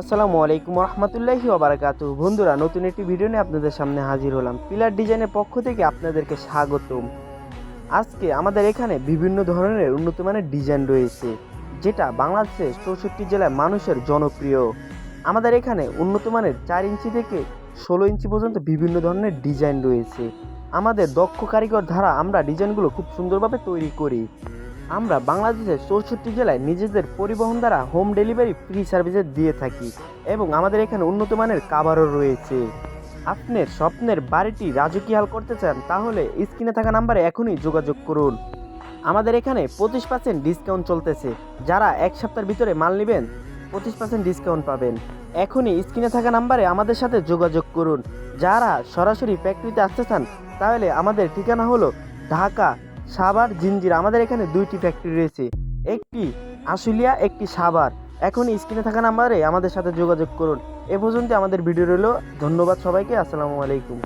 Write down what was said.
আসসালামু আলাইকুম রহমতুল্লাহি ওবারাকাতু বন্ধুরা, নতুন একটি ভিডিও নিয়ে আপনাদের সামনে হাজির হলাম। পিলার ডিজাইনের পক্ষ থেকে আপনাদেরকে স্বাগতম। আজকে আমাদের এখানে বিভিন্ন ধরনের উন্নত মানের ডিজাইন রয়েছে, যেটা বাংলাদেশের চৌষট্টি জেলায় মানুষের জনপ্রিয়। আমাদের এখানে উন্নত মানের চার ইঞ্চি থেকে ষোলো ইঞ্চি পর্যন্ত বিভিন্ন ধরনের ডিজাইন রয়েছে। আমাদের দক্ষ কারিগর দ্বারা আমরা ডিজাইনগুলো খুব সুন্দরভাবে তৈরি করি। আমরা বাংলাদেশের চৌষট্টি জেলায় নিজেদের পরিবহন দ্বারা হোম ডেলিভারি ফ্রি সার্ভিসে দিয়ে থাকি এবং আমাদের এখানে উন্নত মানের কাবারও রয়েছে। আপনার স্বপ্নের বাড়িটি রাজকীয়াল করতে চান, তাহলে স্ক্রিনে থাকা নাম্বারে এখনই যোগাযোগ করুন। আমাদের এখানে পঁচিশ পার্সেন্ট ডিসকাউন্ট চলতেছে। যারা এক সপ্তাহের ভিতরে মাল নেবেন, পঁচিশ পার্সেন্ট ডিসকাউন্ট পাবেন। এখনই স্ক্রিনে থাকা নাম্বারে আমাদের সাথে যোগাযোগ করুন। যারা সরাসরি ফ্যাক্টরিতে আসতে চান, তাহলে আমাদের ঠিকানা হলো ঢাকা সাভার জিঞ্জিরা। আমাদের এখানে দুইটি ফ্যাক্টরি রয়েছে। একটি আশুলিয়া, একটি সাবার। এখন স্ক্রিনে থাকা নাম্বারে আমাদের সাথে যোগাযোগ করুন। এ পর্যন্ত আমাদের ভিডিও রইল। ধন্যবাদ সবাইকে। আসসালামু আলাইকুম।